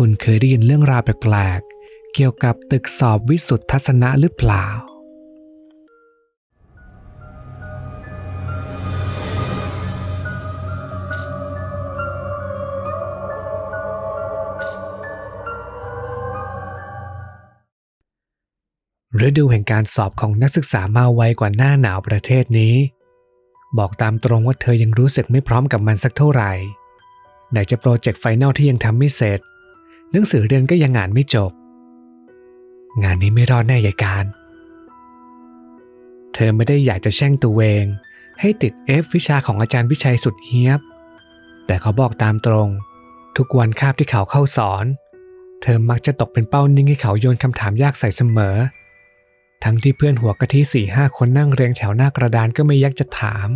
คุณเคยได้ยินเรื่องราวแปลกๆ เกี่ยวกับตึกสอบวิสุทธิทัศนะหรือเปล่า ฤดูแห่งการสอบของนักศึกษามาไวกว่าหน้าหนาวประเทศนี้ บอกตามตรงว่าเธอยังรู้สึกไม่พร้อมกับมันสักเท่าไหร่ ไหนจะโปรเจกต์ไฟแนลที่ยังทำไม่เสร็จ หนังสือเรียนก็ยังอ่านไม่จบ งานนี้ไม่รอดแน่ยายการ เธอไม่ได้อยากจะแช่งตัวเองให้ติดเอฟวิชาของอาจารย์วิชัยสุดเฮียบ แต่เขาบอกตามตรง ทุกวันคาบที่เขาเข้าสอน เธอมักจะตกเป็นเป้านิ่งให้เขาโยนคำถามยากใส่เสมอ ทั้งที่เพื่อนหัวกะทิสี่ห้าคนนั่งเรียงแถวหน้ากระดานก็ไม่ยักจะถาม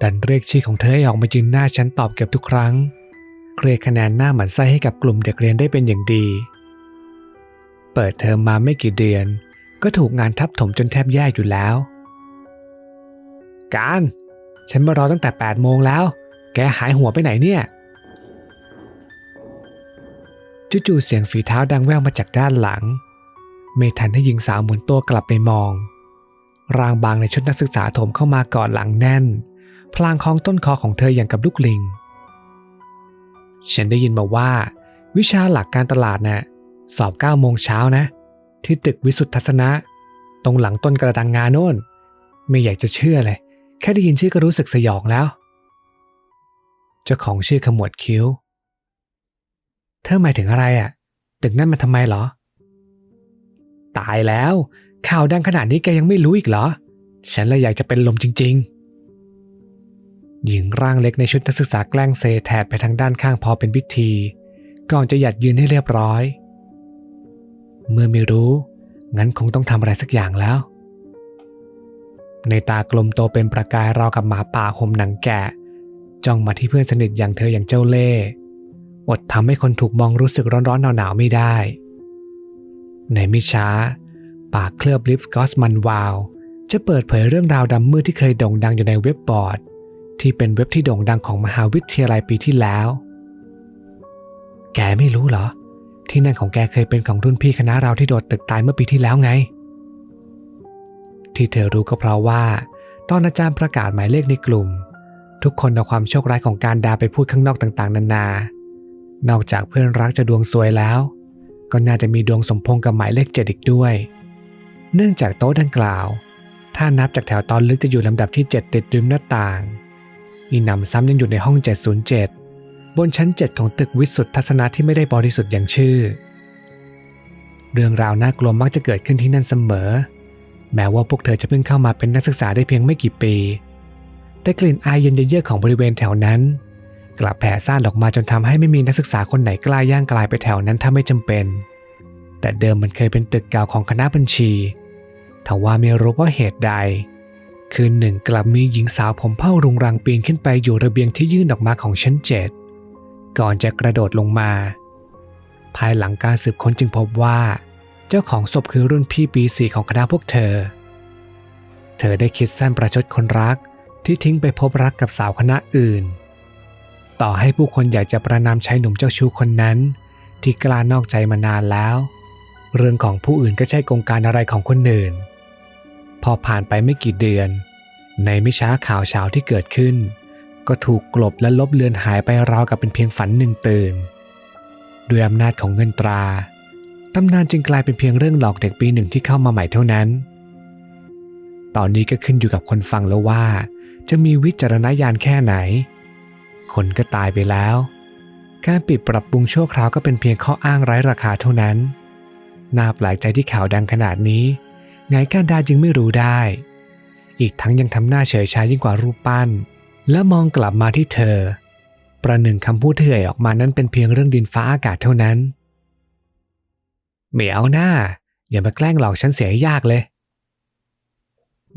ดันเรียกชื่อของเธอให้ออกมายืนหน้าฉันตอบเกือบทุกครั้ง เคลียร์คะแนนหน้าหมันไส้ให้กับกลุ่มเด็กเรียนได้เป็นอย่างดี เปิดเทอมมาไม่กี่เดือน ก็ถูกงานทับถมจนแทบแย่อยู่แล้ว การ ฉันมารอตั้งแต่8โมงแล้ว แกหายหัวไปไหนเนี่ยจู่ๆเสียงฝีเท้าดังแว่วมาจากด้านหลัง ไม่ทันให้หญิงสาวหมุนตัวกลับไปมอง ร่างบางในชุดนักศึกษาถมเข้ามากอดหลังแน่น พลางคล้องต้นคอของเธออย่างกับลูกลิง ฉันได้ยินมาว่า วิชาหลักการตลาดน่ะสอบ9โมงเช้านะ ที่ตึกวิสุทธทัศนะ ตรงหลังต้นกระดังงาโน่น ไม่อยากจะเชื่อเลย แค่ได้ยินชื่อก็รู้สึกสยองแล้ว เจ้าของชื่อขมวดคิ้ว เธอหมายถึงอะไรอะ ตึกนั่นมันทำไมเหรอ ตายแล้ว ข่าวดังขนาดนี้แกยังไม่รู้อีกเหรอ ฉันเลยอยากจะเป็นลมจริง ๆ หญิงร่างเล็กในชุดนักศึกษาแกล้งเซแถดไปทางด้านข้างพอเป็นพิธี ก่อนจะหยัดยืนให้เรียบร้อย เมื่อไม่รู้ งั้นคงต้องทำอะไรสักอย่างแล้ว ในตากลมโตเป็นประกายราวกับหมาป่าห่มหนังแกะ จ้องมาที่เพื่อนสนิทอย่างเธออย่างเจ้าเล่ห์อดทำให้คนถูกมองรู้สึกร้อนๆหนาวๆไม่ได้ ในไม่ช้า ปากเคลือบลิปกอสมันวาว จะเปิดเผยเรื่องราวดำมืดที่เคยโด่งดังอยู่ในเว็บบอร์ด ที่เป็นเว็บที่โด่งดังของมหาวิทยาลัยปีที่แล้ว แกไม่รู้เหรอ ที่นั่นของแกเคยเป็นของรุ่นพี่คณะเราที่โดดตึกตายเมื่อปีที่แล้วไง ที่เธอรู้ก็เพราะว่า ตอนอาจารย์ประกาศหมายเลขในกลุ่ม ทุกคนเอาความโชคร้ายของการดาไปพูดข้างนอกต่างๆ นานา นอกจากเพื่อนรักจะดวงซวยแล้ว ก็น่าจะมีดวงสมพงษ์กับหมายเลขเจ็ดอีกด้วย เนื่องจากโต๊ะดังกล่าว ถ้านับจากแถวตอนลึกจะอยู่ลำดับที่ 7 ติดริมหน้าต่าง อีหนำซ้ำยังอยู่ในห้อง 707 บนชั้น 7 ของตึกวิสุทธทัศนะที่ไม่ได้บริสุทธิ์อย่างชื่อ เรื่องราวน่ากลัวมักจะเกิดขึ้นที่นั่นเสมอ แม้ว่าพวกเธอจะเพิ่งเข้ามาเป็นนักศึกษาได้เพียงไม่กี่ปี แต่กลิ่นอายเย็นเยือกของบริเวณแถวนั้น กลับแผ่ซ่านออกมาจนทำให้ไม่มีนักศึกษาคนไหนกล้าย่างกลายไปแถวนั้นถ้าไม่จำเป็น แต่เดิมมันเคยเป็นตึกเก่าของคณะบัญชีทว่าไม่รู้ว่าเหตุใด คืนหนึ่งกลับมีหญิงสาวผมเผ้ารุงรังปีนขึ้นไปอยู่ระเบียงที่ยื่นออกมาของชั้นเจ็ดก่อนจะกระโดดลงมา ภายหลังการสืบค้นจึงพบว่า เจ้าของศพคือรุ่นพี่ปีสี่ของคณะพวกเธอ เธอได้คิดสั้นประชดคนรักที่ทิ้งไปพบรักกับสาวคณะอื่น ต่อให้ผู้คนอยากจะประนามชายหนุ่มเจ้าชู้คนนั้น ที่กล้านอกใจมานานแล้ว เรื่องของผู้อื่นก็ใช่กงการอะไรของคนอื่น พอผ่านไปไม่กี่เดือน ในไม่ช้าข่าวเช้าที่เกิดขึ้น ก็ถูกกลบและลบเลือนหายไปราวกับเป็นเพียงฝันหนึ่งตื่นด้วยอำนาจของเงินตราตำนานจึงกลายเป็นเพียงเรื่องหลอกเด็กปีหนึ่งที่เข้ามาใหม่เท่านั้น ตอนนี้ก็ขึ้นอยู่กับคนฟังแล้วว่า จะมีวิจารณญาณแค่ไหน คนก็ตายไปแล้ว การปิดปรับปรุงชั่วคราวก็เป็นเพียงข้ออ้างไร้ราคาเท่านั้น น่าแปลกใจที่ข่าวดังขนาดนี้ ไงการดาจึงไม่รู้ได้ อีกทั้งยังทำหน้าเฉยชายิ่งกว่ารูปปั้น และมองกลับมาที่เธอ ประหนึ่งคำพูดที่อ่ยออกมานั้นเป็นเพียงเรื่องดินฟ้าอากาศเท่านั้นไม่เอาหน้า อย่ามาแกล้งหลอกฉันเสียยากเลย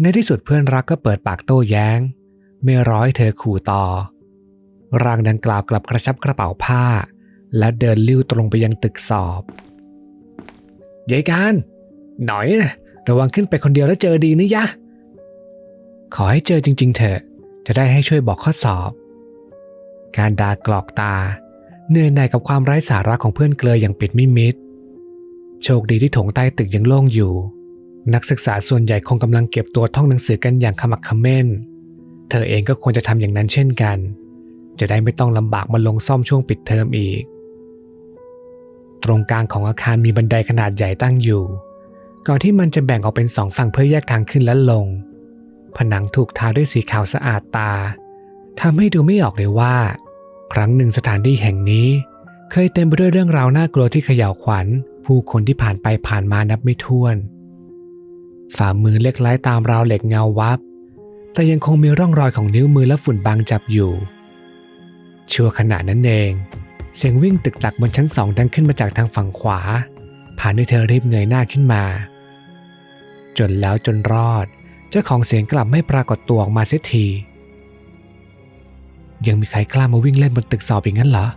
ในที่สุดเพื่อนรักก็เปิดปากโต้แย้ง ไม่ร้อยเธอขู่ต่อร่างดังกล่าวกลับกระชับกระเป๋าผ้า และเดินลิ้วตรงไปยังตึกสอบยายการ หน่อยนะ ระวังขึ้นไปคนเดียวแล้วเจอดีนะยะ ขอให้เจอจริง ๆ เถอะ จะได้ให้ช่วยบอกข้อสอบ การด่ากรอกตา เหนื่อยหน่ายกับความไร้สาระของเพื่อนเกลยอย่างปิดไม่มิด โชคดีที่โถงใต้ตึกยังโล่งอยู่ นักศึกษาส่วนใหญ่คงกำลังเก็บตัวท่องหนังสือกันอย่างขมักขม้น เธอเองก็ควรจะทำอย่างนั้นเช่นกัน จะได้ไม่ต้องลำบากมาลงซ่อมช่วงปิดเทอมอีก ตรงกลางของอาคารมีบันไดขนาดใหญ่ตั้งอยู่ ก่อนที่มันจะแบ่งออกเป็นสองฝั่งเพื่อแยกทางขึ้นและลง ผนังถูกทาด้วยสีขาวสะอาดตาทำให้ดูไม่ออกเลยว่า ครั้งหนึ่งสถานที่แห่งนี้ เคยเต็มไปด้วยเรื่องราวน่ากลัวที่เขย่าวขวัญ ผู้คนที่ผ่านไปผ่านมานับไม่ถ้วน ฝ่ามือเล็กไล้ตามราวเหล็กเงาวับ แต่ยังคงมีร่องรอยของนิ้วมือและฝุ่นบางจับอยู่ชั่วขณะนั้นเอง เสียงวิ่งตึกตักบนชั้นสองดังขึ้นมาจากทางฝั่งขวา ผ่านให้เธอรีบเงยหน้าขึ้นมา จนแล้วจนรอด เจ้าของเสียงกลับไม่ปรากฏตัวออกมาเสียที ยังมีใครกล้ามาวิ่งเล่นบนตึกสอบอย่างนั้นเหรอ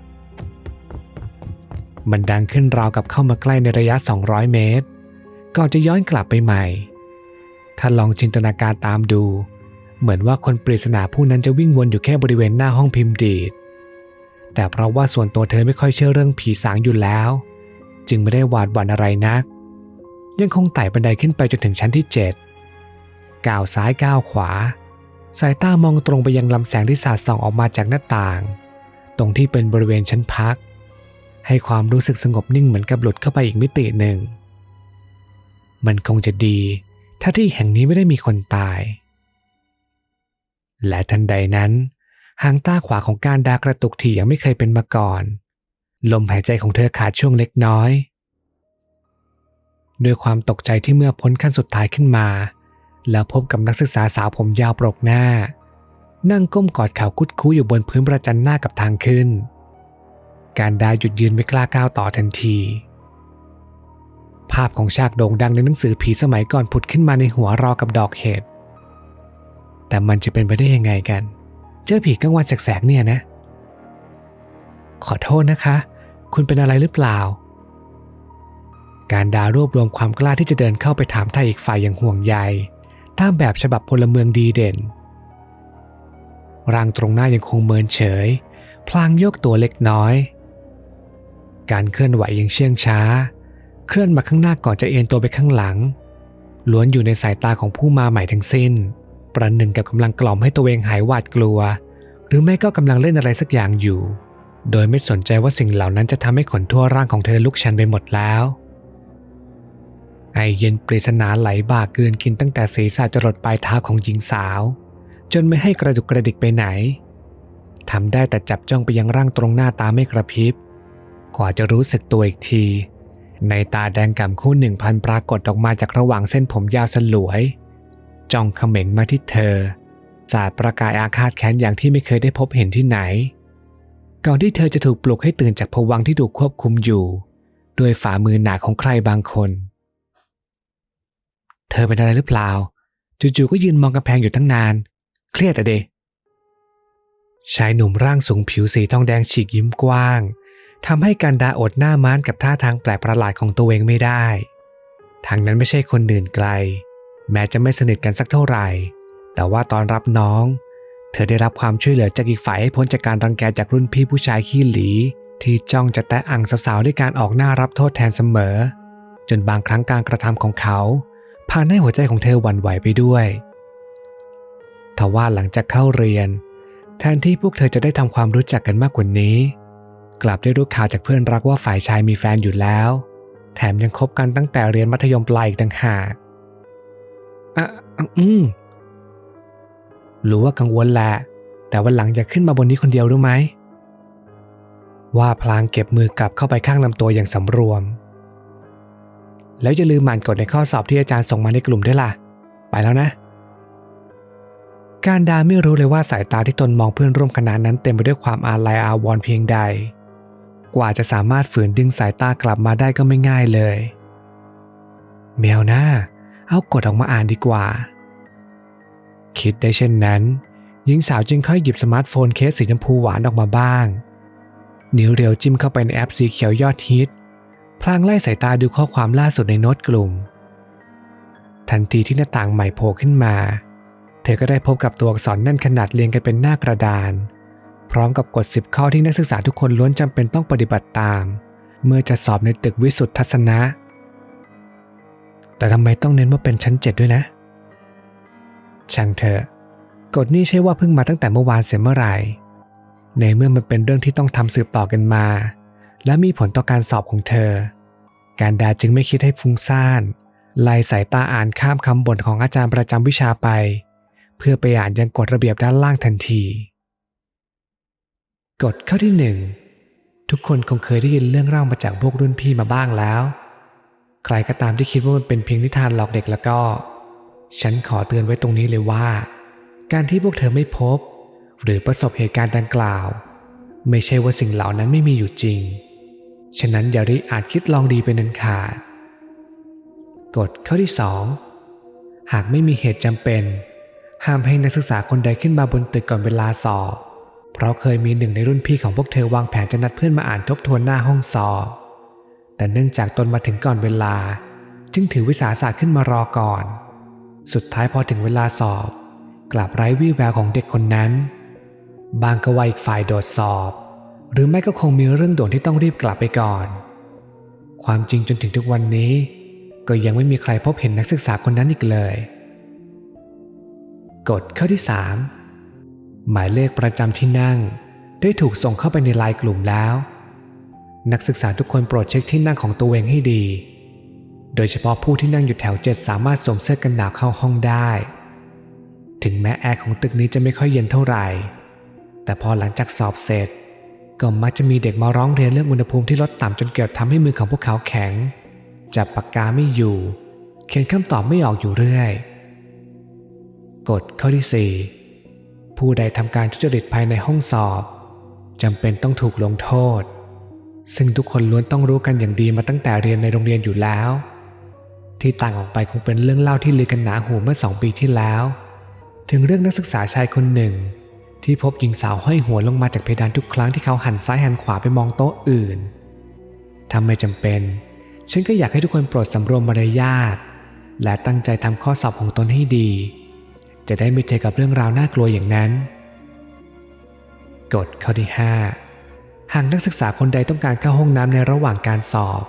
มันดังขึ้นราวกับเข้ามาใกล้ในระยะ 200 เมตร ก่อนจะย้อนกลับไปใหม่ ถ้าลองจินตนาการตามดู เหมือนว่าคนปริศนาผู้นั้นจะวิ่งวนอยู่แค่บริเวณหน้าห้องพิมพ์ดีดแต่เพราะว่าส่วนตัวเธอไม่ค่อยเชื่อเรื่องผีสางอยู่แล้ว จึงไม่ได้หวาดหวั่นอะไรนัก ยังคงไต่บันไดขึ้นไปจนถึงชั้นที่ 7ก้าวซ้ายก้าวขวา สายตามองตรงไปยังลำแสงที่สาดส่องออกมาจากหน้าต่าง ตรงที่เป็นบริเวณชั้นพัก ให้ความรู้สึกสงบนิ่งเหมือนกับหลุดเข้าไปอีกมิติหนึ่ง มันคงจะดี ถ้าที่แห่งนี้ไม่ได้มีคนตาย และทันใดนั้นหางตาขวาของการดากระตุกถี่ยังไม่เคยเป็นมาก่อน ลมหายใจของเธอขาดช่วงเล็กน้อย ด้วยความตกใจที่เมื่อพ้นขั้นสุดท้ายขึ้นมา แล้วพบกับนักศึกษาสาวผมยาวปรกหน้า นั่งก้มกอดเข่าคุดคู้อยู่บนพื้นประจันหน้ากับทางขึ้น การดาหยุดยืนไม่กล้าก้าวต่อทันที ภาพของฉากโด่งดังในหนังสือผีสมัยก่อนผุดขึ้นมาในหัวรอกับดอกเห็ดแต่มันจะเป็นไปได้ยังไงกัน เจอผีกลางวันแสกๆเนี่ยนะ ขอโทษนะคะ คุณเป็นอะไรหรือเปล่า การดารวบรวมความกล้าที่จะเดินเข้าไปถามไทยอีกฝ่ายอย่างห่วงใยตามแบบฉบับพลเมืองดีเด่น ร่างตรงหน้ายังคงเมินเฉย พลางโยกตัวเล็กน้อย การเคลื่อนไหวยังเชื่องช้า เคลื่อนมาข้างหน้าก่อนจะเอ็นตัวไปข้างหลัง ล้วนอยู่ในสายตาของผู้มาใหม่ทั้งสิ้น ประหนึ่งกับกำลังกล่อมให้ตัวเองหายหวาดกลัว หรือไม่ก็กำลังเล่นอะไรสักอย่างอยู่ โดยไม่สนใจว่าสิ่งเหล่านั้นจะทำให้ขนทั่วร่างของเธอลุกชันไปหมดแล้ว ไอเย็นปริศนาไหลบ่ากลืนกินตั้งแต่ศีรษะจรดปลายเท้าของหญิงสาว จนไม่ให้กระดุกกระดิกไปไหนทำได้แต่จับจ้องไปยังร่างตรงหน้าตาไม่กระพริบกว่าจะรู้สึกตัวอีกที ในตาแดงก่ำคู่หนึ่งพันปรากฏออกมาจากระหว่างเส้นผมยาวสลวย จ้องเขม็งมาที่เธอสาดประกายอาฆาตแค้นอย่างที่ไม่เคยได้พบเห็นที่ไหน ก่อนที่เธอจะถูกปลุกให้ตื่นจากภวังที่ถูกควบคุมอยู่ ด้วยฝ่ามือหนาของใครบางคน เธอเป็นอะไรหรือเปล่า จู่ๆก็ยืนมองกำแพงอยู่ตั้งนาน เครียดอะเดชายหนุ่มร่างสูงผิวสีทองแดงฉีกยิ้มกว้างทำให้การดาอดหน้าม้านกับท่าทางแปลกประหลาดของตัวเองไม่ได้ทางนั้นไม่ใช่คนอื่นไกล แม้จะไม่สนิทกันสักเท่าไหร่ แต่ว่าตอนรับน้อง เธอได้รับความช่วยเหลือจากอีกฝ่ายให้พ้นจากการรังแกจากรุ่นพี่ผู้ชายขี้หลี ที่จ้องจะแตะอังสาวๆด้วยการออกหน้ารับโทษแทนเสมอ จนบางครั้งการกระทำของเขาพาให้หัวใจของเธอหวั่นไหวไปด้วยทว่าหลังจากเข้าเรียน แทนที่พวกเธอจะได้ทำความรู้จักกันมากกว่านี้ กลับได้รู้ข่าวจากเพื่อนรักว่าฝ่ายชายมีแฟนอยู่แล้ว แถมยังคบกันตั้งแต่เรียนมัธยมปลายอีกต่างหากอะอืม รู้ว่ากังวลแหละ แต่วันหลังอย่าขึ้นมาบนนี้คนเดียวรู้ไหม ว่าพลางเก็บมือกลับเข้าไปข้างลำตัวอย่างสำรวม แล้วอย่าลืมหมั่นกดในข้อสอบที่อาจารย์ส่งมาในกลุ่มด้วยล่ะ ไปแล้วนะ การดาไม่รู้เลยว่าสายตาที่ตนมองเพื่อนร่วมคณะนั้นเต็มไปด้วยความอาลัยอาวรณ์เพียงใด กว่าจะสามารถฝืนดึงสายตากลับมาได้ก็ไม่ง่ายเลยแมวหน้าเอากดออกมาอ่านดีกว่า คิดได้เช่นนั้น หญิงสาวจึงค่อยหยิบสมาร์ทโฟนเคสสีชมพูหวานออกมาบ้าง นิ้วเรียวจิ้มเข้าไปในแอปสีเขียวยอดฮิต พลางไล่สายตาดูข้อความล่าสุดในโน้ตกลุ่ม ทันทีที่หน้าต่างใหม่โผล่ขึ้นมา เธอก็ได้พบกับตัวอักษรแน่นขนาดเรียงกันเป็นหน้ากระดาน พร้อมกับกฎ 10 ข้อที่นักศึกษาทุกคนล้วนจำเป็นต้องปฏิบัติตาม เมื่อจะสอบในตึกวิสุทธทัศนะ แต่ทำไมต้องเน้นว่าเป็นชั้นเจ็ดด้วยนะ ช่างเถอะกฎนี้ใช่ว่าเพิ่งมาตั้งแต่เมื่อวานเสียเมื่อไหร่ ในเมื่อมันเป็นเรื่องที่ต้องทำสืบต่อกันมา และมีผลต่อการสอบของเธอ การดาจึงไม่คิดให้ฟุ้งซ่านไล่สายตาอ่านข้ามคำบ่นของอาจารย์ประจำวิชาไป เพื่อไปอ่านยังกฎระเบียบด้านล่างทันทีกฎข้อที่หนึ่งทุกคนคงเคยได้ยินเรื่องเล่ามาจากพวกรุ่นพี่มาบ้างแล้ว ใครก็ตามที่คิดว่ามันเป็นเพียงนิทานหลอกเด็กแล้วก็ ฉันขอเตือนไว้ตรงนี้เลยว่า การที่พวกเธอไม่พบ หรือประสบเหตุการณ์ดังกล่าว ไม่ใช่ว่าสิ่งเหล่านั้นไม่มีอยู่จริง ฉะนั้นอย่าได้อาจคิดลองดีเป็นนันขาด กฎข้อที่ 2 หากไม่มีเหตุจำเป็น ห้ามให้นักศึกษาคนใดขึ้นมาบนตึกก่อนเวลาสอบ เพราะเคยมีหนึ่งในรุ่นพี่ของพวกเธอวางแผนจะนัดเพื่อนมาอ่านทบทวนหน้าห้องสอบ แต่เนื่องจากตนมาถึงก่อนเวลา จึงถือวิสาสะขึ้นมารอก่อน สุดท้ายพอถึงเวลาสอบ กลับไร้วี่แววของเด็กคนนั้น บางก็ว่าอีกฝ่ายโดดสอบ หรือไม่ก็คงมีเรื่องด่วนที่ต้องรีบกลับไปก่อน ความจริงจนถึงทุกวันนี้ ก็ยังไม่มีใครพบเห็นนักศึกษาคนนั้นอีกเลย กฎข้อที่ 3 หมายเลขประจำที่นั่ง ได้ถูกส่งเข้าไปในไลน์กลุ่มแล้ว นักศึกษาทุกคนโปรดเช็คที่นั่งของตัวเองให้ดี โดยเฉพาะผู้ที่นั่งอยู่แถวเจ็ดสามารถสวมเสื้อกันหนาวเข้าห้องได้ ถึงแม้แอร์ของตึกนี้จะไม่ค่อยเย็นเท่าไหร่ แต่พอหลังจากสอบเสร็จ ก็มักจะมีเด็กมาร้องเรียนเรื่องอุณหภูมิที่ลดต่ำจนเกือบทำให้มือของพวกเขาแข็ง จับปากกาไม่อยู่ เขียนคำตอบไม่ออกอยู่เรื่อย กฎข้อที่ 4 ผู้ใดทำการทุจริตภายในห้องสอบจำเป็นต้องถูกลงโทษ ซึ่งทุกคนล้วนต้องรู้กันอย่างดีมาตั้งแต่เรียนในโรงเรียนอยู่แล้ว ที่ต่างออกไปคงเป็นเรื่องเล่าที่ลือกันหนาหูเมื่อสองปีที่แล้ว ถึงเรื่องนักศึกษาชายคนหนึ่ง ที่พบหญิงสาวห้อยหัวลงมาจากเพดานทุกครั้งที่เขาหันซ้ายหันขวาไปมองโต๊ะอื่นถ้าไม่จำเป็น ฉันก็อยากให้ทุกคนโปรดสำรวมมารยาทและตั้งใจทำข้อสอบของตนให้ดี จะได้ไม่เจอกับเรื่องราวน่ากลัวอย่างนั้น กฎข้อที่ 5 หากนักศึกษาคนใดต้องการเข้าห้องน้ำในระหว่างการสอบ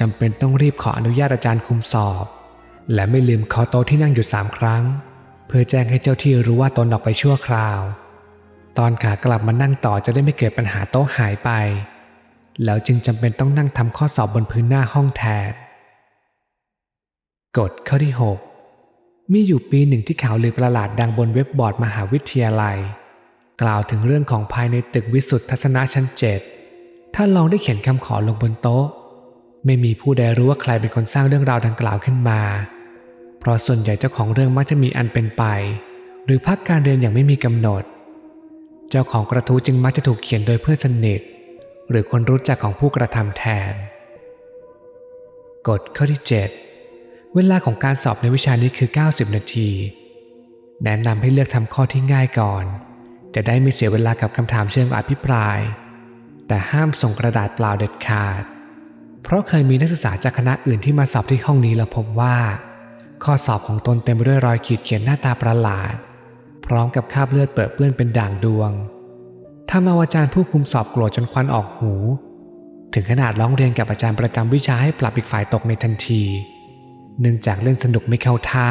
จำเป็นต้องรีบขออนุญาตอาจารย์คุมสอบ และไม่ลืมเคาะโต๊ะที่นั่งอยู่สามครั้ง เพื่อแจ้งให้เจ้าที่รู้ว่าตนออกไปชั่วคราว ตอนขากลับมานั่งต่อจะได้ไม่เกิดปัญหาโต๊ะหายไป แล้วจึงจำเป็นต้องนั่งทำข้อสอบบนพื้นหน้าห้องแทนกฎข้อที่ 6 มีอยู่ปีหนึ่งที่ข่าวลือประหลาดดังบนเว็บบอร์ดมหาวิทยาลัย กล่าวถึงเรื่องของภายในตึกวิสุทธิทัศนะชั้นเจ็ดถ้าลองได้เขียนคำขอลงบนโต๊ะ ไม่มีผู้ใดรู้ว่าใครเป็นคนสร้างเรื่องราวดังกล่าวขึ้นมา เพราะส่วนใหญ่เจ้าของเรื่องมักจะมีอันเป็นไป หรือพักการเรียนอย่างไม่มีกำหนด เจ้าของกระทู้จึงมักจะถูกเขียนโดยเพื่อนสนิท หรือคนรู้จักของผู้กระทำแทน กฎข้อที่ 7 เวลาของการสอบในวิชานี้คือ 90 นาที แนะนำให้เลือกทำข้อที่ง่ายก่อน จะได้ไม่เสียเวลากับคำถามเชิงอภิปราย แต่ห้ามส่งกระดาษเปล่าเด็ดขาด เพราะเคยมีนักศึกษาจากคณะอื่นที่มาสอบที่ห้องนี้แล้วพบว่า ข้อสอบของตนเต็มไปด้วยรอยขีดเขียนหน้าตาประหลาด พร้อมกับคราบเลือดเปื้อนเปื้อนเป็นด่างดวงทำเอาอาจารย์ผู้คุมสอบโกรธจนควันออกหู ถึงขนาดร้องเรียนกับอาจารย์ประจำวิชาให้ปรับอีกฝ่ายตกในทันที เนื่องจากเล่นสนุกไม่เข้าท่า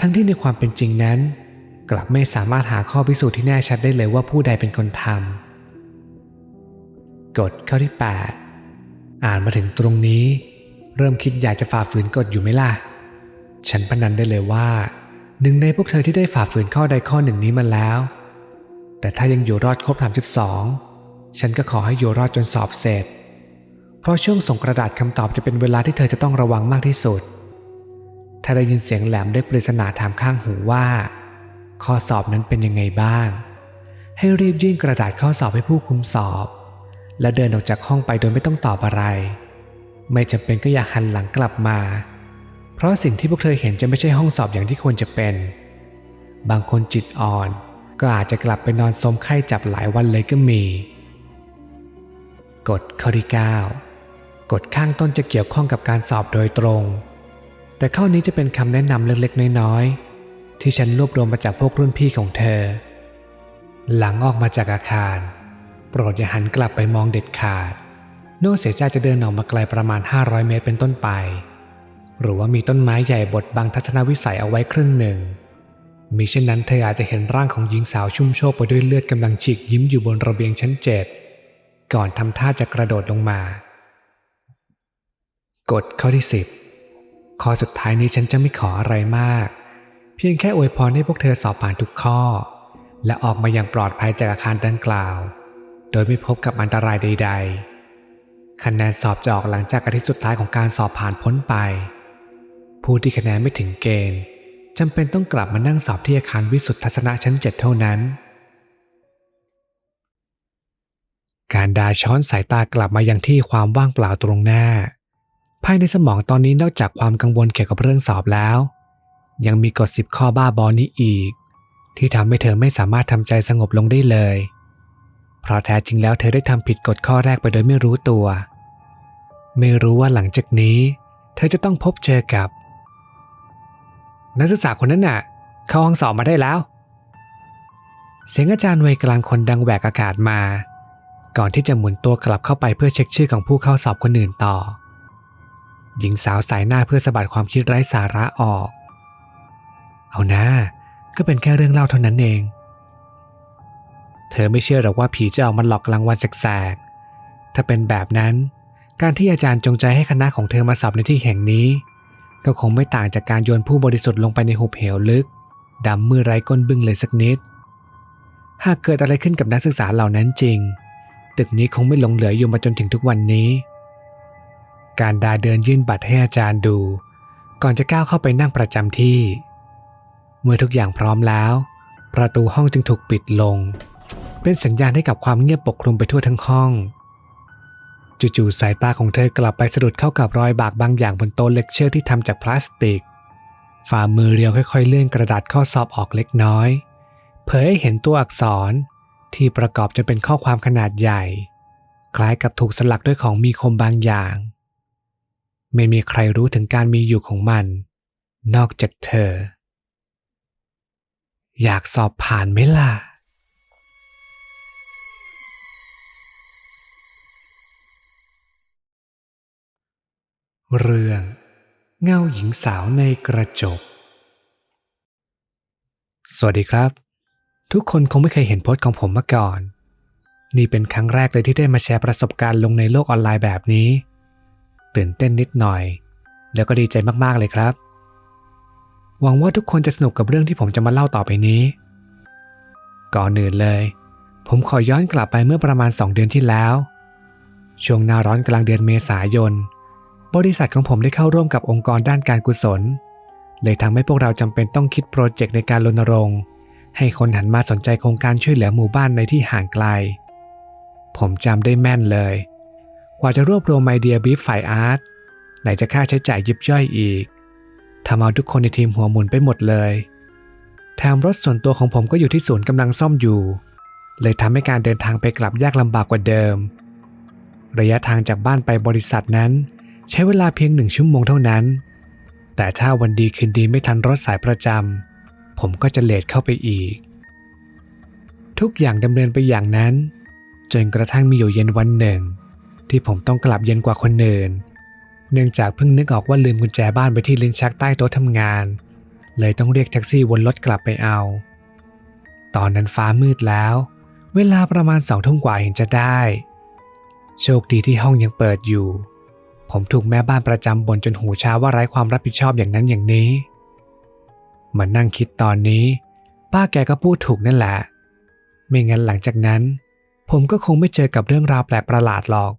ทั้งที่ในความเป็นจริงนั้น กลับไม่สามารถหาข้อพิสูจน์ที่แน่ชัดได้เลยว่าผู้ใดเป็นคนทำกฎข้อที่ 8 อ่านมาถึงตรงนี้ เริ่มคิดอยากจะฝ่าฝืนกฎอยู่ไหมล่ะ ฉันพนันได้เลยว่า หนึ่งในพวกเธอที่ได้ฝ่าฝืนข้อใดข้อหนึ่งนี้มาแล้ว แต่ถ้ายังอยู่รอดครบ32 ฉันก็ขอให้อยู่รอดจนสอบเสร็จ เพราะช่วงส่งกระดาษคำตอบจะเป็นเวลาที่เธอจะต้องระวังมากที่สุด ถ้าได้ยินเสียงแหลมด้วยปริศนาถามข้างหูว่า ข้อสอบนั้นเป็นยังไงบ้าง ให้รีบยื่นกระดาษข้อสอบให้ผู้คุมสอบ และเดินออกจากห้องไปโดยไม่ต้องตอบอะไร ไม่จำเป็นก็อย่าหันหลังกลับมา เพราะสิ่งที่พวกเธอเห็นจะไม่ใช่ห้องสอบอย่างที่ควรจะเป็น บางคนจิตอ่อนก็อาจจะกลับไปนอนสมไข้จับหลายวันเลยก็มี กฎข้อที่9กฎข้างต้นจะเกี่ยวข้องกับการสอบโดยตรง แต่ข้อนี้จะเป็นคำแนะนำเล็กๆ น้อยๆ ที่ฉันรวบรวมมาจากพวกรุ่นพี่ของเธอ หลังออกมาจากอาคาร โปรดอย่าหันกลับไปมองเด็ดขาด โนเสียใจจะเดินออกมาไกลประมาณ 500 เมตรเป็นต้นไป หรือว่ามีต้นไม้ใหญ่บดบังทัศนวิสัยเอาไว้ครึ่งหนึ่ง มิเช่นนั้นเธออาจจะเห็นร่างของหญิงสาวชุ่มโชกไปด้วยเลือดกำลังฉีกยิ้มอยู่บนระเบียงชั้นเจ็ดก่อนทำท่าจะกระโดดลงมา กฎข้อที่ 10 ข้อสุดท้ายนี้ฉันจะไม่ขออะไรมาก เพียงแค่อวยพรให้พวกเธอสอบผ่านทุกข้อ และออกมาอย่างปลอดภัยจากอาคารดังกล่าว โดยไม่พบกับอันตรายใด ๆ คะแนนสอบจะออกหลังจากอาทิตย์สุดท้ายของการสอบผ่านพ้นไป ผู้ที่คะแนนไม่ถึงเกณฑ์จำเป็นต้องกลับมานั่งสอบที่อาคารวิสุทธิทัศนะชั้นเจ็ดเท่านั้น การดาช้อนสายตากลับมายังที่ความว่างเปล่าตรงหน้า ภายในสมองตอนนี้นอกจากความกังวลเกี่ยวกับเรื่องสอบแล้ว ยังมีกฎสิบข้อบ้าบอนี้อีก ที่ทำให้เธอไม่สามารถทำใจสงบลงได้เลย เพราะแท้จริงแล้วเธอได้ทำผิดกฎข้อแรกไปโดยไม่รู้ตัว ไม่รู้ว่าหลังจากนี้ เธอจะต้องพบเจอกับ นักศึกษาคนนั้นน่ะ เข้าห้องสอบมาได้แล้ว เสียงอาจารย์วัยกลางคนดังแหวกอากาศมา ก่อนที่จะหมุนตัวกลับเข้าไปเพื่อเช็คชื่อของผู้เข้าสอบคนอื่นต่อ หญิงสาวสายหน้าเพื่อสะบัดความคิดไร้สาระออก เอานะก็เป็นแค่เรื่องเล่าเท่านั้นเอง เธอไม่เชื่อหรอกว่าผีจะออกมาหลอกกลางวันแสกๆ ถ้าเป็นแบบนั้น การที่อาจารย์จงใจให้คณะของเธอมาสอบในที่แห่งนี้ ก็คงไม่ต่างจากการโยนผู้บริสุทธิ์ลงไปในหุบเหวลึกดำมือไร้ก้นบึ้งเลยสักนิด หากเกิดอะไรขึ้นกับนักศึกษาเหล่านั้นจริง ตึกนี้คงไม่หลงเหลืออยู่มาจนถึงทุกวันนี้ การดาเดินยื่นบัตรให้อาจารย์ดู ก่อนจะก้าวเข้าไปนั่งประจำที่ เมื่อทุกอย่างพร้อมแล้ว ประตูห้องจึงถูกปิดลง เป็นสัญญาณให้กับความเงียบปกคลุมไปทั่วทั้งห้อง จู่ๆสายตาของเธอกลับไปสะดุดเข้ากับรอยบากบางอย่างบนโต๊ะเลคเชอร์ที่ทำจากพลาสติก ฝ่ามือเรียวค่อยๆเลื่อนกระดาษข้อสอบออกเล็กน้อย เผยให้เห็นตัวอักษรที่ประกอบจนเป็นข้อความขนาดใหญ่ คล้ายกับถูกสลักด้วยของมีคมบางอย่าง ไม่มีใครรู้ถึงการมีอยู่ของมัน นอกจากเธอ อยากสอบผ่านไหมล่ะ เรื่องเงาหญิงสาวในกระจก สวัสดีครับ ทุกคนคงไม่เคยเห็นโพสต์ของผมมาก่อน นี่เป็นครั้งแรกเลยที่ได้มาแชร์ประสบการณ์ลงในโลกออนไลน์แบบนี้ ตื่นเต้นนิดหน่อย แล้วก็ดีใจมากๆเลยครับ หวังว่าทุกคนจะสนุกกับเรื่องที่ผมจะมาเล่าต่อไปนี้ ก่อนอื่นเลย ผมขอย้อนกลับไปเมื่อประมาณ 2 เดือนที่แล้ว ช่วงหน้าร้อนกลางเดือนเมษายน บริษัทของผมได้เข้าร่วมกับองค์กรด้านการกุศล เลยทำให้พวกเราจำเป็นต้องคิดโปรเจกต์ในการรณรงค์ ให้คนหันมาสนใจโครงการช่วยเหลือหมู่บ้านในที่ห่างไกล ผมจำได้แม่นเลย กว่าจะรวบรวมไอเดียบีฟฝ่ายอาร์ตไหนจะค่าใช้จ่ายยิบย่อยอีกทำเอาทุกคนในทีมหัวหมุนไปหมดเลยแถมรถส่วนตัวของผมก็อยู่ที่ศูนย์กำลังซ่อมอยู่ เลยทำให้การเดินทางไปกลับยากลำบากกว่าเดิม ระยะทางจากบ้านไปบริษัทนั้น ใช้เวลาเพียงหนึ่งชั่วโมงเท่านั้น แต่ถ้าวันดีคืนดีไม่ทันรถสายประจำผมก็จะเลทเข้าไปอีก ทุกอย่างดำเนินไปอย่างนั้น จนกระทั่งมีอยู่เย็นวันหนึ่ง ที่ผมต้องกลับเย็นกว่าคนอื่น เนื่องจากเพิ่งนึกออกว่าลืมกุญแจบ้านไปที่ลิ้นชักใต้โต๊ะทำงาน เลยต้องเรียกแท็กซี่วนรถกลับไปเอา ตอนนั้นฟ้ามืดแล้ว เวลาประมาณสองทุ่มกว่าเห็นจะได้ โชคดีที่ห้องยังเปิดอยู่ ผมถูกแม่บ้านประจำบ่นจนหูชาว่าไร้ความรับผิดชอบอย่างนั้นอย่างนี้มานั่งคิดตอนนี้ ป้าแกก็พูดถูกนั่นแหละ ไม่งั้นหลังจากนั้น ผมก็คงไม่เจอกับเรื่องราวแปลกประหลาดหรอก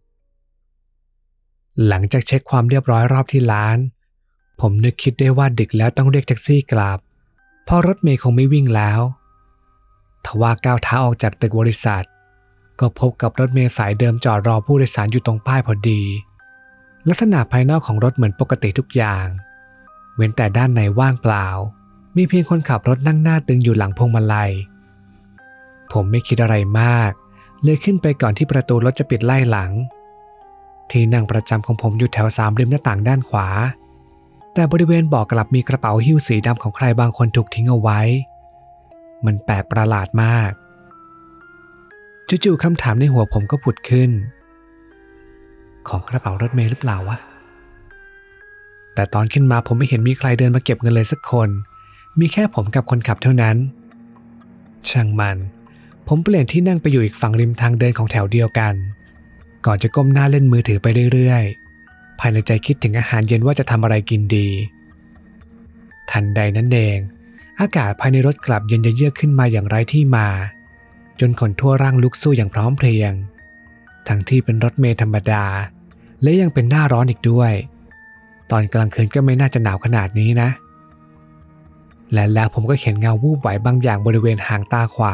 หลังจากเช็คความเรียบร้อยรอบที่ร้าน ผมนึกคิดได้ว่าดึกแล้วต้องเรียกแท็กซี่กลับ เพราะรถเมย์คงไม่วิ่งแล้วทว่าก้าวเท้าออกจากตึกบริษัท ก็พบกับรถเมล์สายเดิมจอดรอผู้โดยสารอยู่ตรงป้ายพอดี ลักษณะภายนอกของรถเหมือนปกติทุกอย่าง เว้นแต่ด้านในว่างเปล่า มีเพียงคนขับรถนั่งหน้าตึงอยู่หลังพวงมาลัย ผมไม่คิดอะไรมาก เลยขึ้นไปก่อนที่ประตูรถจะปิดไล่หลัง ที่นั่งประจำของผมอยู่แถวสามริมหน้าต่างด้านขวา แต่บริเวณเบอกกลับมีกระเป๋าหิ้วสีดำของใครบางคนถูกทิ้งเอาไว้ มันแปลกประหลาดมากจู่ๆคำถามในหัวผมก็ผุดขึ้น ของกระเป๋ารถเมล์หรือเปล่าวะ แต่ตอนขึ้นมาผมไม่เห็นมีใครเดินมาเก็บเงินเลยสักคน มีแค่ผมกับคนขับเท่านั้น ช่างมัน ผมเปลี่ยนที่นั่งไปอยู่อีกฝั่งริมทางเดินของแถวเดียวกัน ก่อนจะก้มหน้าเล่นมือถือไปเรื่อยๆ ภายในใจคิดถึงอาหารเย็นว่าจะทำอะไรกินดี ทันใดนั้นเอง อากาศภายในรถกลับเย็นเยือกขึ้นมาอย่างไร้ที่มา จนขนทั่วร่างลุกสู้อย่างพร้อมเพรียง ทั้งที่เป็นรถเมล์ธรรมดา และยังเป็นหน้าร้อนอีกด้วย ตอนกลางคืนก็ไม่น่าจะหนาวขนาดนี้นะ และแล้วผมก็เห็นเงาวูบไหวบางอย่างบริเวณหางตาขวา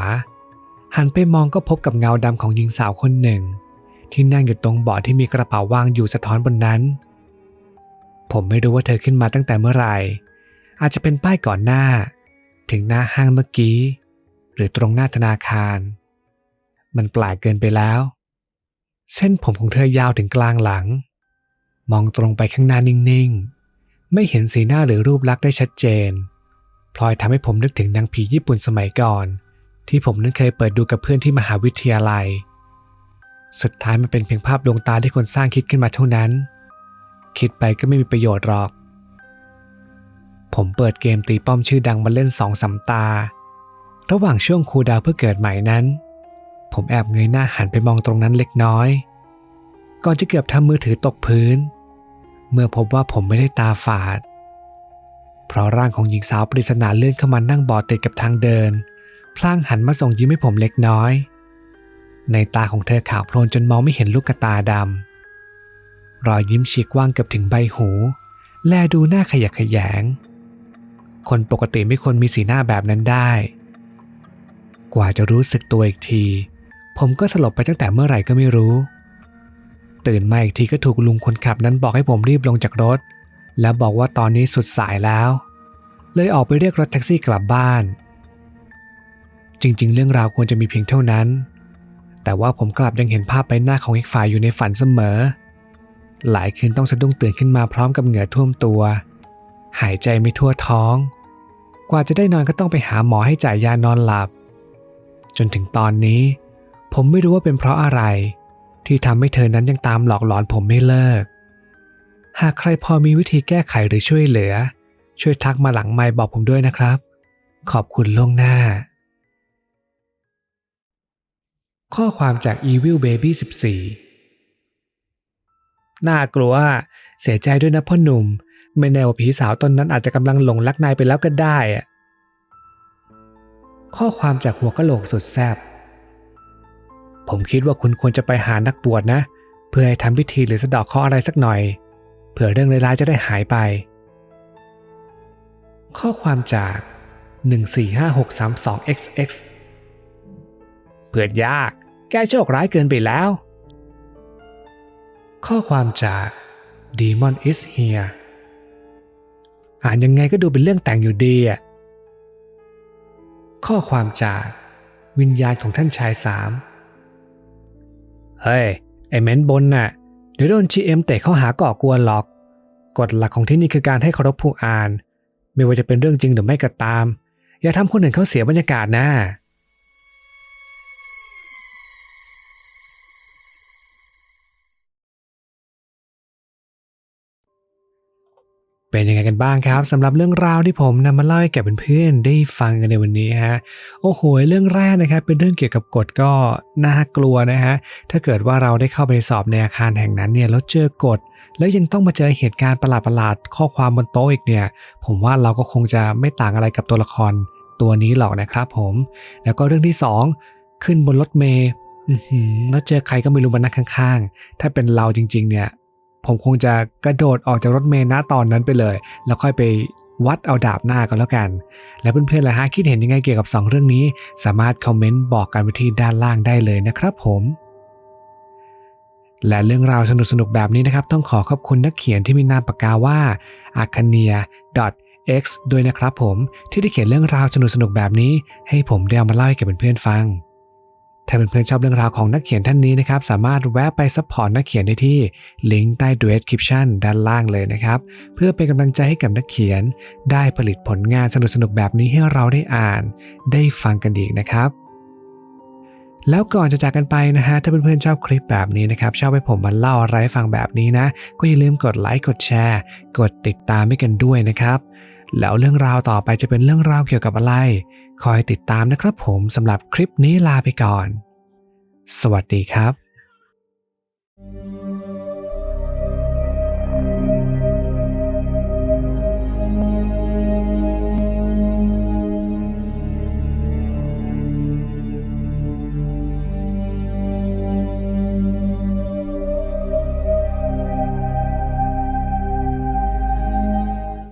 หันไปมองก็พบกับเงาดำของหญิงสาวคนหนึ่ง ที่นั่งอยู่ตรงเบาะที่มีกระเป๋าวางอยู่สะท้อนบนนั้น ผมไม่รู้ว่าเธอขึ้นมาตั้งแต่เมื่อไหร่ อาจจะเป็นป้ายก่อนหน้า ถึงหน้าห้างเมื่อกี้ หรือตรงหน้าธนาคาร มันแปลกเกินไปแล้ว เส้นผมของเธอยาวถึงกลางหลัง มองตรงไปข้างหน้านิ่งๆ ไม่เห็นสีหน้าหรือรูปลักษณ์ได้ชัดเจน พลอยทำให้ผมนึกถึงนางผีญี่ปุ่นสมัยก่อน ที่ผมนั้นเคยเปิดดูกับเพื่อนที่มหาวิทยาลัย สุดท้ายมันเป็นเพียงภาพดวงตาที่คนสร้างคิดขึ้นมาเท่านั้น คิดไปก็ไม่มีประโยชน์หรอก ผมเปิดเกมตีป้อมชื่อดังมาเล่นสองสามตา ระหว่างช่วงคูดาวเพื่อเกิดใหม่นั้น ผมแอบเงยหน้าหันไปมองตรงนั้นเล็กน้อย ก่อนจะเกือบทำมือถือตกพื้น เมื่อพบว่าผมไม่ได้ตาฝาด เพราะร่างของหญิงสาวปริศนาเลื่อนเข้ามานั่งบอดติดกับทางเดิน พลางหันมาส่งยิ้มให้ผมเล็กน้อย ในตาของเธอขาวโพลนจนมองไม่เห็นลูกตาดำรอยยิ้มฉีกกว้างเกือบถึงใบหู แลดูหน้าขยักขยง คนปกติไม่ควรมีสีหน้าแบบนั้นได้กว่าจะรู้สึกตัวอีกที ผมก็สลบไปตั้งแต่เมื่อไหร่ก็ไม่รู้ ตื่นมาอีกทีก็ถูกลุงคนขับนั้นบอกให้ผมรีบลงจากรถ แล้วบอกว่าตอนนี้สุดสายแล้ว เลยออกไปเรียกรถแท็กซี่กลับบ้าน จริง ๆ เรื่องราวควรจะมีเพียงเท่านั้น แต่ว่าผมกลับยังเห็นภาพใบหน้าของอีกฝ่ายอยู่ในฝันเสมอ หลายคืนต้องสะดุ้งตื่นขึ้นมาพร้อมกับเหงื่อท่วมตัว หายใจไม่ทั่วท้อง กว่าจะได้นอนก็ต้องไปหาหมอให้จ่ายยานอนหลับ จนถึงตอนนี้ ผมไม่รู้ว่าเป็นเพราะอะไร ที่ทำให้เธอนั้นยังตามหลอกหลอนผมไม่เลิก หากใครพอมีวิธีแก้ไขหรือช่วยเหลือ ช่วยทักมาหลังไมค์บอกผมด้วยนะครับ ขอบคุณล่วงหน้า ข้อความจาก Evil Baby 14 น่ากลัว เสียใจด้วยนะพ่อหนุ่ม ไม่แน่ว่าผีสาวตนนั้นอาจจะกำลังหลงรักนายไปแล้วก็ได้อะข้อความจากหัวกะโหลกสุดแซบ ผมคิดว่าคุณควรจะไปหานักบวชนะ เพื่อให้ทำพิธีหรือสะเดอกเคราะห์อะไรสักหน่อย เผื่อเรื่องร้ายๆจะได้หายไป ข้อความจาก 145632xx เพื่อนยาก แกโชคร้ายเกินไปแล้ว ข้อความจาก Demon is here อ่านยังไงก็ดูเป็นเรื่องแต่งอยู่ดีอะข้อความจาก วิญญาณของท่านชายสาม เฮ้ย ไอเม้นบนน่ะ เดี๋ยวโดน GM เตะเข้าหาก่อกวนหรอก กฎหลักของที่นี่คือการให้เคารพผู้อ่าน ไม่ว่าจะเป็นเรื่องจริงหรือไม่ก็ตาม อย่าทำคนอื่นเขาเสียบรรยากาศนะ เป็นยังไงกันบ้างครับสำหรับเรื่องราวที่ผมนำมาเล่าให้แก่เพื่อนๆได้ฟังกันในวันนี้ฮะโอ้โหเรื่องแรกนะครับ เป็นเรื่องเกี่ยวกับกฎก็น่ากลัวนะฮะถ้าเกิดว่าเราได้เข้าไปสอบในอาคารแห่งนั้นเนี่ยแล้วเจอกฎแล้วยังต้องมาเจอเหตุการณ์ประหลาดๆข้อความบนโต๊ะอีกเนี่ย ผมว่าเราก็คงจะไม่ต่างอะไรกับตัวละครตัวนี้หรอกนะครับผม แล้วก็เรื่องที่สองขึ้นบนรถเมล์แล้วเจอใครก็ไม่รู้มานั่งข้าง ๆ ถ้าเป็นเราจริง ๆ เนี่ย ผมคงจะกระโดดออกจากรถเมล์ณตอนนั้นไปเลย แล้วค่อยไปวัดเอาดาบหน้ากันแล้วกัน แล้วเพื่อนๆล่ะฮะคิดเห็นยังไงเกี่ยวกับ 2 เรื่องนี้ สามารถคอมเมนต์บอกกันไว้ที่ด้านล่างได้เลยนะครับผมและเรื่องราวสนุกๆ แบบนี้นะครับ ต้องขอขอบคุณนักเขียนที่มีนามปากกาว่า a c a n i a x ด้วยนะครับผมที่ได้เขียนเรื่องราวสนุกๆ แบบนี้ ให้ผมได้เอามาเล่าให้กับเพื่อนๆฟัง ถ้าเพื่อนๆชอบเรื่องราวของนักเขียนท่านนี้นะครับ สามารถแวะไปซัพพอร์ตนักเขียนได้ที่ลิงก์ใต้ดูเอสคริปชั่นด้านล่างเลยนะครับ เพื่อเป็นกำลังใจให้กับนักเขียน ได้ผลิตผลงานสนุกๆแบบนี้ให้เราได้อ่าน ได้ฟังกันอีกนะครับแล้วก่อนจะจากกันไปนะฮะ ถ้าเพื่อนๆชอบคลิปแบบนี้นะครับ ชอบให้ผมมาเล่าอะไรฟังแบบนี้นะ ก็อย่าลืมกดไลค์กดแชร์ กดติดตามให้กันด้วยนะครับ แล้วเรื่องราวต่อไปจะเป็นเรื่องราวเกี่ยวกับอะไร คอยติดตามนะครับผมสำหรับคลิปนี้ลาไปก่อน สวัสดีครับ